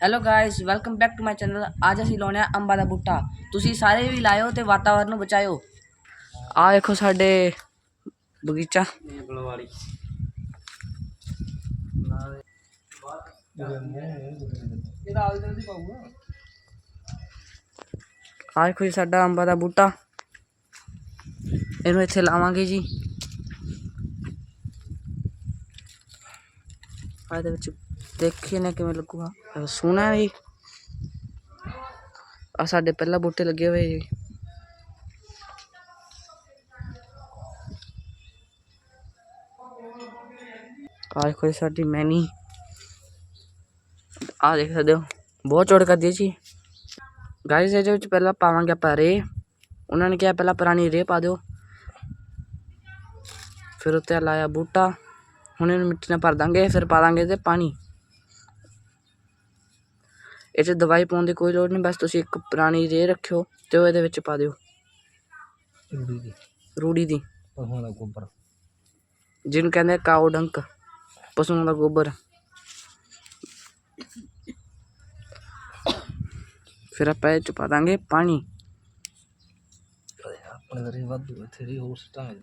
Hello guys welcome back to my channel ਅੱਜ ਅਸੀਂ ਲਾਉਣੇ ਆ ਅੰਬਾਂ ਦਾ ਬੂਟਾ ਤੁਸੀਂ ਸਾਰੇ ਵੀ ਲਾਇਓ ਤੇ ਵਾਤਾਵਰਨ ਨੂੰ ਬਚਾਇਓ ਆ ਵੇਖੋ ਸਾਡੇ ਬਗੀਚਾ ਬਲਵਾੜੀ ਆ ਵੇਖੋ ਜੀ ਸਾਡਾ ਅੰਬਾਂ ਦਾ ਬੂਟਾ ਇਹਨੂੰ ਇੱਥੇ ਲਾਵਾਂਗੇ ਜੀ ਆ ਇਹਦੇ ਵਿੱਚ ਦੇਖੀਏ ਨਾ ਕਿਵੇਂ ਲੱਗੂਗਾ। ਸੋਹਣਾ ਵੀ ਜੀ। ਆ ਸਾਡੇ ਪਹਿਲਾਂ ਬੂਟੇ ਲੱਗੇ ਹੋਏ ਜੀ। ਆ ਦੇਖੋ ਸਾਡੀ ਮੈਨੀ। ਆ ਦੇਖ ਸਕਦੇ ਹੋ, ਬਹੁਤ ਚੌੜ ਕਰਦੀ ਹੈ ਜੀ। ਗਾਇਸ ਇਹਦੇ ਵਿੱਚ ਪਹਿਲਾਂ ਪਾਵਾਂਗੇ ਆਪਾਂ ਰੇ। ਉਹਨਾਂ ਨੇ ਕਿਹਾ ਪਹਿਲਾਂ ਪੁਰਾਣੀ ਰੇ ਪਾ ਦਿਓ। ਫਿਰ ਉੱਤੇ ਲਾਇਆ ਬੂਟਾ। ਹੁਣ ਇਹਨੂੰ ਮਿੱਟੀ ਨਾਲ ਭਰ ਦਾਂਗੇ, ਫਿਰ ਪਾ ਦਾਂਗੇ ਤੇ ਪਾਣੀ। ਇਹ 'ਚ ਦਵਾਈ ਪਾਉਣ ਦੀ ਕੋਈ ਲੋੜ ਨਹੀਂ ਬਸ ਤੁਸੀਂ ਇੱਕ ਪੁਰਾਣੀ ਰੇ ਰੱਖਿਓ ਤੇ ਉਹ ਇਹਦੇ ਵਿੱਚ ਪਾ ਦਿਓ। ਰੂੜੀ ਦੀ। ਰੂੜੀ ਦੀ। ਪਸ਼ੂਆਂ ਦਾ ਗੋਬਰ। ਜਿਹਨੂੰ ਕਹਿੰਦੇ ਆ ਕਾਓ ਡੰਕ ਪਸ਼ੂਆਂ ਦਾ ਗੋਬਰ। ਫਿਰ ਆਪਾਂ ਇਹ 'ਚ ਪਾ ਦਾਂਗੇ ਪਾਣੀ। ਆਪਣੇ ਘਰੇ ਵਾਧੂ ਇੱਥੇ ਵੀ ਹੋਰ ਸਿੱਟਾਂਗੇ